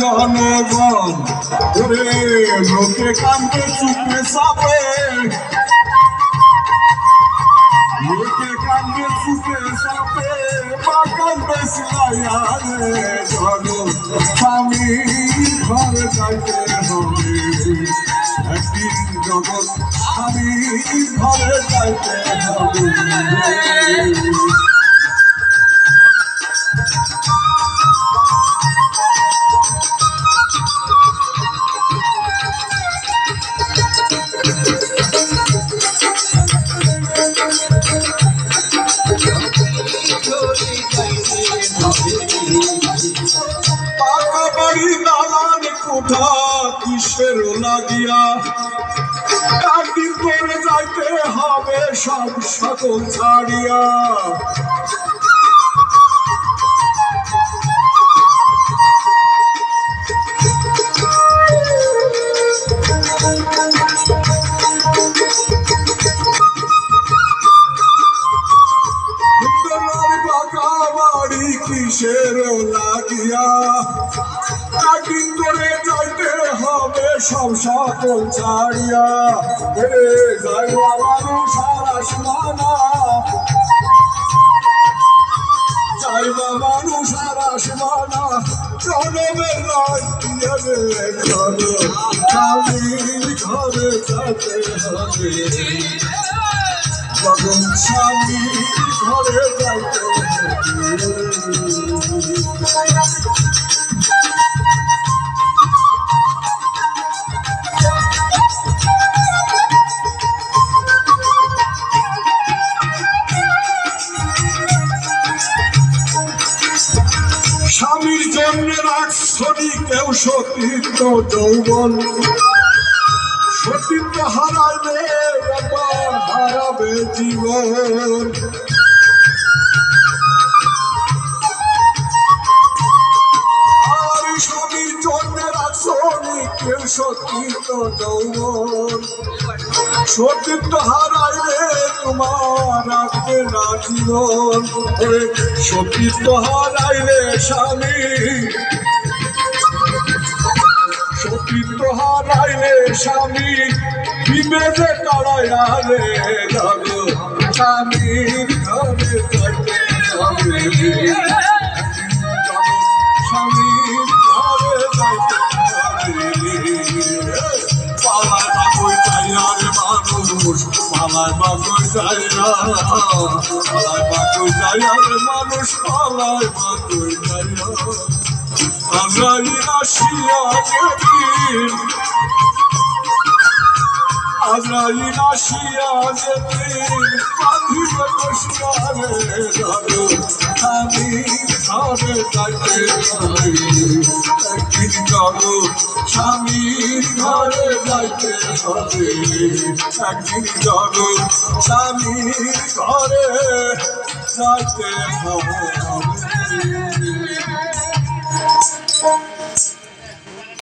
জনগণ ওরে লোকে কান্দে চুপে সাপে লোকে কান্দে চুপে সাপে মা কান্দে সিলাইয়া রে জন স্বামী ঘরে যাইতে হবে। একদিন জগৎ স্বামী ঘরে যাইতে হবে। কোঠা কিসের লাগিয়া? একদিন করে যাইতে হবে সব সকল ছাড়িয়া। কিসের লাগিয়া? একদিন করে যাইতে হবে সব সকল ছাড়িয়া রে যাইবা মানুষ আর আসমানা যাইবা মানুষ আর আসমানা জনমের নয় রে জন ঘরে যেতে হবে। জন্য কেউ সতীর্থ যৌবন। সতীর্থ হারাইলে একবার হারাবে জীবন। আর স্বামীর জন্য রাখছি কেউ সতীর্থ যৌবন। সতীর্থ হারাইলে তোমার রাখবে না জীবন ওরে, সতীর্থ হারাইলে স্বামী। সতীর্থ হারাইলে স্বামী বিবেকে তাড়াইয়া রে লাগো স্বামীর ঘরে পালায় বাকুই চাইয়া পালায় বাকুই চাইয়া রে মানুষ, পালায় বাকুই চাইয়া আজরাইল আসিয়া যেদিন আজরাইল আসিয়া যেদিন কাঁদিবে বসিয়া রে ধরো আমি ঘরে যাইতে একদিন যাব স্বামীর ঘরে যাইতে হবে একদিন যাব স্বামীর ঘরে যাইতে হবে